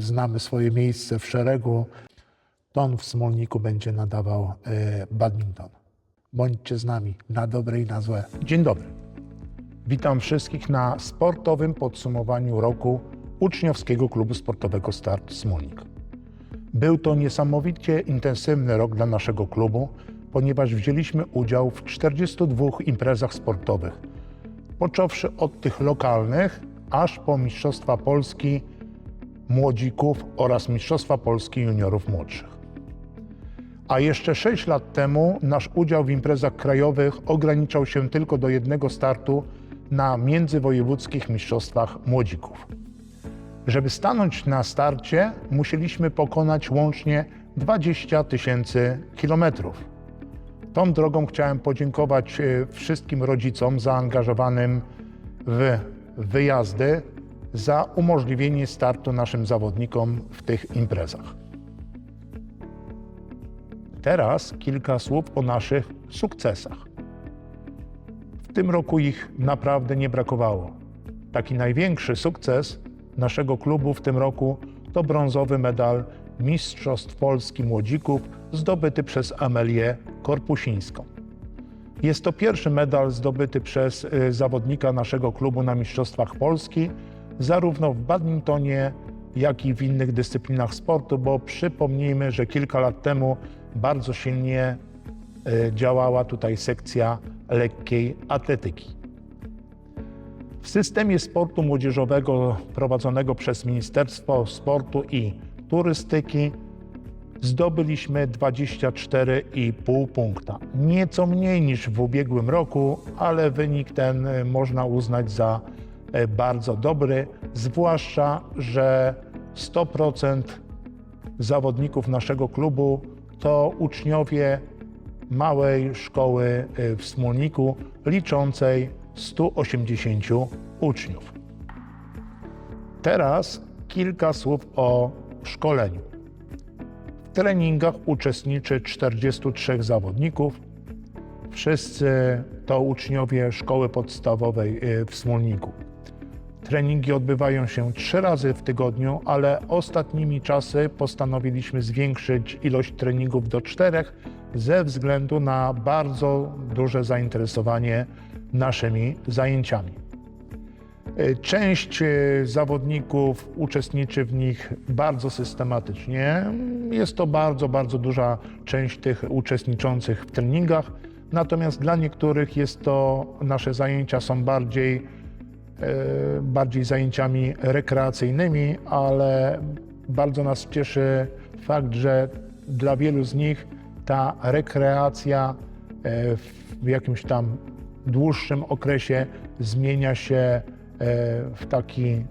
znamy swoje miejsce w szeregu, to on w Smolniku będzie nadawał e, badminton. Bądźcie z nami na dobre i na złe. Dzień dobry. Witam wszystkich na sportowym podsumowaniu roku Uczniowskiego Klubu Sportowego Start Smolnik. Był to niesamowicie intensywny rok dla naszego klubu, ponieważ wzięliśmy udział w 42 imprezach sportowych, począwszy od tych lokalnych, aż po Mistrzostwa Polski Młodzików oraz Mistrzostwa Polski Juniorów Młodszych. A jeszcze 6 lat temu nasz udział w imprezach krajowych ograniczał się tylko do jednego startu na międzywojewódzkich mistrzostwach młodzików. Żeby stanąć na starcie, musieliśmy pokonać łącznie 20 tysięcy kilometrów. Tą drogą chciałem podziękować e, wszystkim rodzicom zaangażowanym w wyjazdy za umożliwienie startu naszym zawodnikom w tych imprezach. Teraz kilka słów o naszych sukcesach. W tym roku ich naprawdę nie brakowało. Taki największy sukces naszego klubu w tym roku to brązowy medal Mistrzostw Polski Młodzików zdobyty przez Amelię Korpusińską. Jest to pierwszy medal zdobyty przez y, zawodnika naszego klubu na Mistrzostwach Polski, zarówno w badmintonie, jak i w innych dyscyplinach sportu, bo przypomnijmy, że kilka lat temu bardzo silnie y, działała tutaj sekcja lekkiej atletyki. W systemie sportu młodzieżowego prowadzonego przez Ministerstwo Sportu i Turystyki zdobyliśmy 24,5 punkta. Nieco mniej niż w ubiegłym roku, ale wynik ten y, można uznać za bardzo dobry, zwłaszcza, że 100% zawodników naszego klubu to uczniowie małej szkoły y, w Smolniku liczącej 180 uczniów. Teraz kilka słów o szkoleniu. W treningach uczestniczy 43 zawodników. Wszyscy to uczniowie szkoły podstawowej y, w Smolniku. Treningi odbywają się trzy razy w tygodniu, ale ostatnimi czasy postanowiliśmy zwiększyć ilość treningów do czterech ze względu na bardzo duże zainteresowanie naszymi zajęciami. Y, Część y, zawodników uczestniczy w nich bardzo systematycznie. Jest to bardzo, bardzo duża część tych uczestniczących w treningach. Natomiast dla niektórych jest to, nasze zajęcia są bardziej, e, bardziej zajęciami rekreacyjnymi, ale bardzo nas cieszy fakt, że dla wielu z nich ta rekreacja e, w jakimś tam dłuższym okresie zmienia się e, w, taki,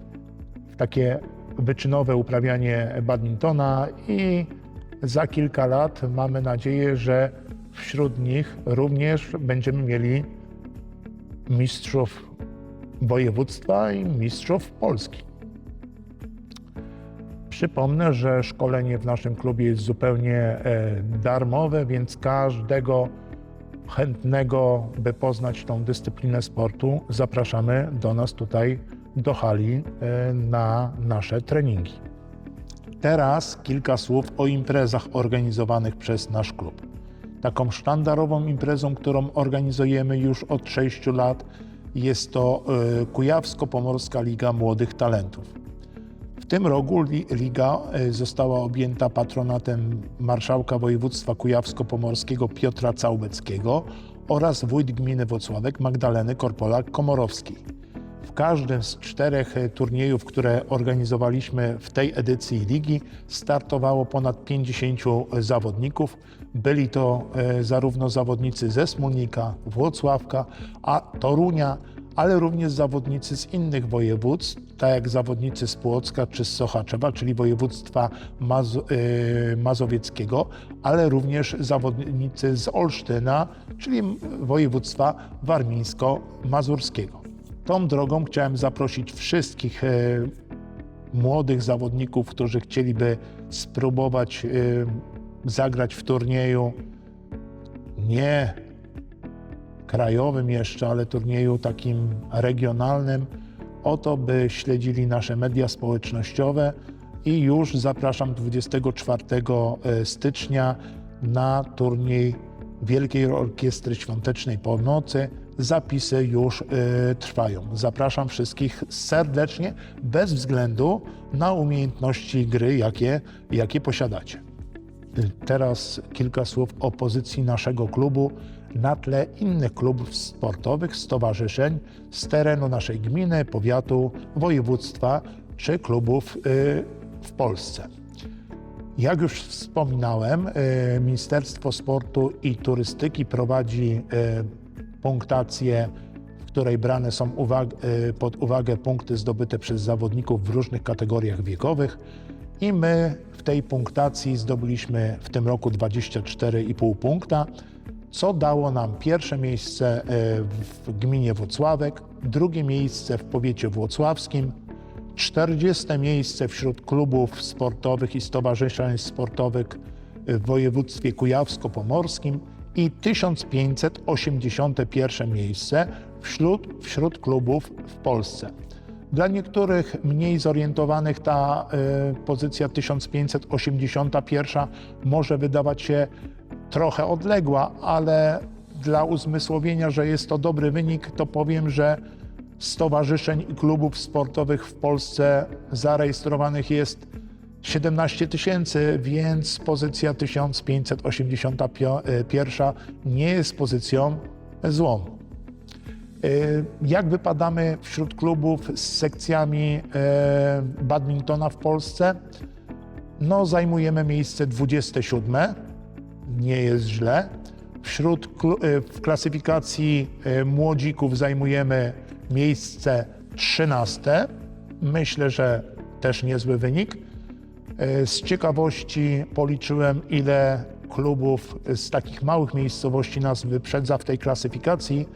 w takie wyczynowe uprawianie badmintona i za kilka lat mamy nadzieję, że wśród nich również będziemy mieli mistrzów województwa i mistrzów Polski. Przypomnę, że szkolenie w naszym klubie jest zupełnie e, darmowe, więc każdego chętnego, by poznać tą dyscyplinę sportu, zapraszamy do nas tutaj do hali e, na nasze treningi. Teraz kilka słów o imprezach organizowanych przez nasz klub. Taką sztandarową imprezą, którą organizujemy już od 6 lat, jest to e, Kujawsko-Pomorska Liga Młodych Talentów. W tym roku li- liga e, została objęta patronatem marszałka województwa kujawsko-pomorskiego Piotra Całbeckiego oraz wójt gminy Wocławek Magdaleny Korpolak-Komorowskiej. W każdym z czterech e, turniejów, które organizowaliśmy w tej edycji ligi, startowało ponad 50 zawodników. Byli to zarówno zawodnicy ze Smolnika, Włocławka, a Torunia, ale również zawodnicy z innych województw, tak jak zawodnicy z Płocka czy z Sochaczewa, czyli województwa e, mazowieckiego, ale również zawodnicy z Olsztyna, czyli województwa warmińsko-mazurskiego. Tą drogą chciałem zaprosić wszystkich e, młodych zawodników, którzy chcieliby spróbować e, zagrać w turnieju nie krajowym jeszcze, ale turnieju takim regionalnym, o to, by śledzili nasze media społecznościowe. i już zapraszam 24 stycznia na turniej Wielkiej Orkiestry Świątecznej Pomocy. Zapisy już y, trwają. Zapraszam wszystkich serdecznie, bez względu na umiejętności gry, jakie, jakie posiadacie. Teraz kilka słów o pozycji naszego klubu na tle innych klubów sportowych, stowarzyszeń z terenu naszej gminy, powiatu, województwa czy klubów y, w Polsce. Jak już wspominałem, y, Ministerstwo Sportu i Turystyki prowadzi y, punktację, w której brane są pod uwagę punkty zdobyte przez zawodników w różnych kategoriach wiekowych. I my w tej punktacji zdobyliśmy w tym roku 24,5 punkta, co dało nam pierwsze miejsce y, w gminie Włocławek, drugie miejsce w powiecie włocławskim, 40 miejsce wśród klubów sportowych i stowarzyszeń sportowych w województwie kujawsko-pomorskim i 1581 miejsce wśród, wśród klubów w Polsce. Dla niektórych mniej zorientowanych ta y, pozycja 1581 może wydawać się trochę odległa, ale dla uzmysłowienia, że jest to dobry wynik, to powiem, że stowarzyszeń i klubów sportowych w Polsce zarejestrowanych jest 17 tysięcy, więc pozycja 1581 nie jest pozycją złą. Y, Jak wypadamy wśród klubów z sekcjami y, badmintona w Polsce? No, zajmujemy miejsce 27, nie jest źle. Wśród y, w klasyfikacji y, młodzików zajmujemy miejsce 13. Myślę, że też niezły wynik. Y, Z ciekawości policzyłem, ile klubów z takich małych miejscowości nas wyprzedza w tej klasyfikacji,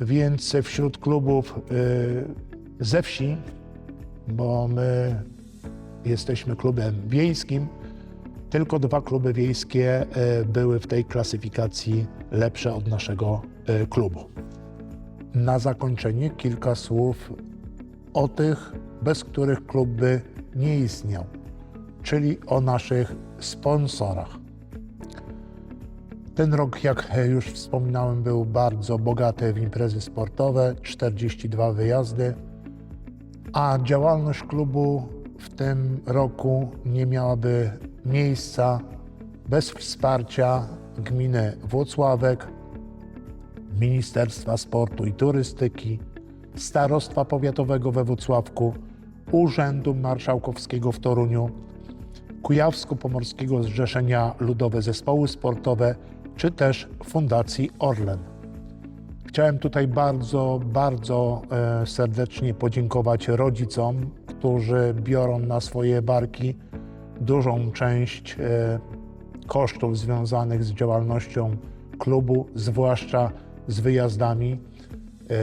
więc wśród klubów ze wsi, bo my jesteśmy klubem wiejskim, tylko dwa kluby wiejskie y, były w tej klasyfikacji lepsze od naszego y, klubu. Na zakończenie kilka słów o tych, bez których klub by nie istniał, czyli o naszych sponsorach. Ten rok, jak już wspominałem, był bardzo bogaty w imprezy sportowe 42 wyjazdy, a działalność klubu w tym roku nie miałaby miejsca bez wsparcia gminy Włocławek, Ministerstwa Sportu i Turystyki, Starostwa Powiatowego we Włocławku, Urzędu Marszałkowskiego w Toruniu, Kujawsko-Pomorskiego Zrzeszenia Ludowe Zespoły Sportowe, czy też Fundacji Orlen. Chciałem tutaj bardzo, bardzo e, serdecznie podziękować rodzicom, którzy biorą na swoje barki dużą część e, kosztów związanych z działalnością klubu, zwłaszcza z wyjazdami. E,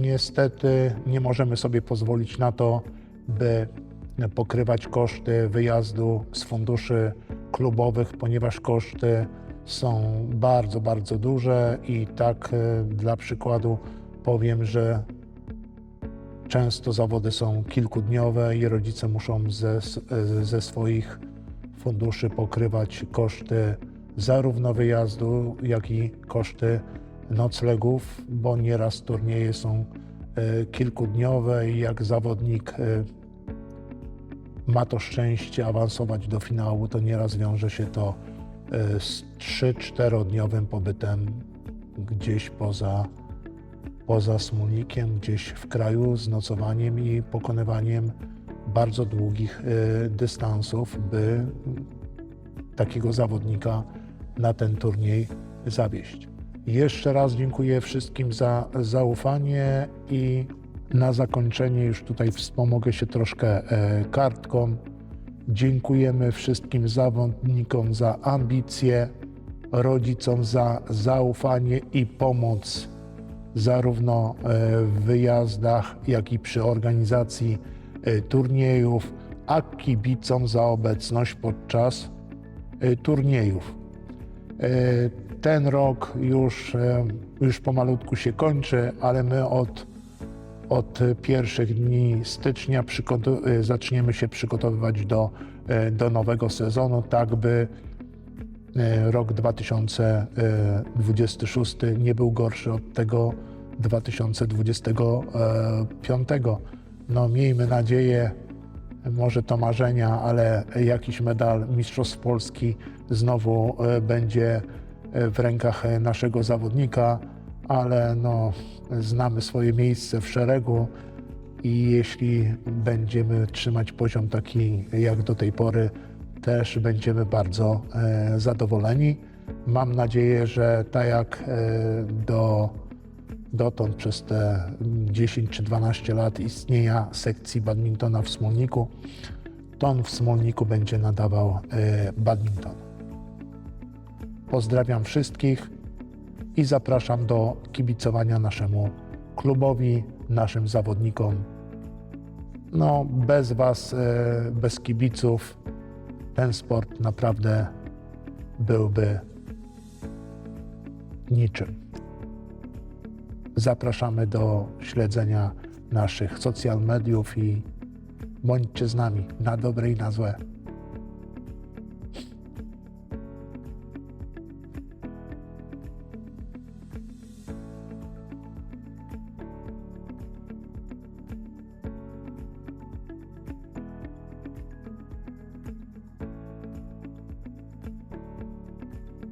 Niestety nie możemy sobie pozwolić na to, by pokrywać koszty wyjazdu z funduszy klubowych, ponieważ koszty są bardzo, bardzo duże i tak e, dla przykładu powiem, że często zawody są kilkudniowe i rodzice muszą ze, ze swoich funduszy pokrywać koszty zarówno wyjazdu, jak i koszty noclegów, bo nieraz turnieje są e, kilkudniowe i jak zawodnik e, ma to szczęście awansować do finału, to nieraz wiąże się to e, z 3-4-dniowym pobytem gdzieś poza, poza Smolnikiem, gdzieś w kraju, z nocowaniem i pokonywaniem bardzo długich e, dystansów, by takiego zawodnika na ten turniej zawieść. Jeszcze raz dziękuję wszystkim za zaufanie i na zakończenie już tutaj wspomogę się troszkę e, kartką. Dziękujemy wszystkim zawodnikom za ambicje, rodzicom za zaufanie i pomoc zarówno e, w wyjazdach, jak i przy organizacji e, turniejów, a kibicom za obecność podczas e, turniejów. Ten rok już, już pomalutku się kończy, ale my od od pierwszych dni stycznia zaczniemy się przygotowywać do, do nowego sezonu, tak by rok 2026 nie był gorszy od tego 2025. No miejmy nadzieję, może to marzenia, ale jakiś medal Mistrzostw Polski znowu e, będzie e, w rękach e, naszego zawodnika, ale no, znamy swoje miejsce w szeregu i jeśli będziemy trzymać poziom taki jak do tej pory, też będziemy bardzo e, zadowoleni. Mam nadzieję, że tak jak e, do dotąd przez te 10 czy 12 lat istnienia sekcji badmintona w Smolniku, to on w Smolniku będzie nadawał e, badminton. Pozdrawiam wszystkich i zapraszam do kibicowania naszemu klubowi, naszym zawodnikom. No, bez Was, bez kibiców, ten sport naprawdę byłby niczym. Zapraszamy do śledzenia naszych social mediów i bądźcie z nami na dobre i na złe.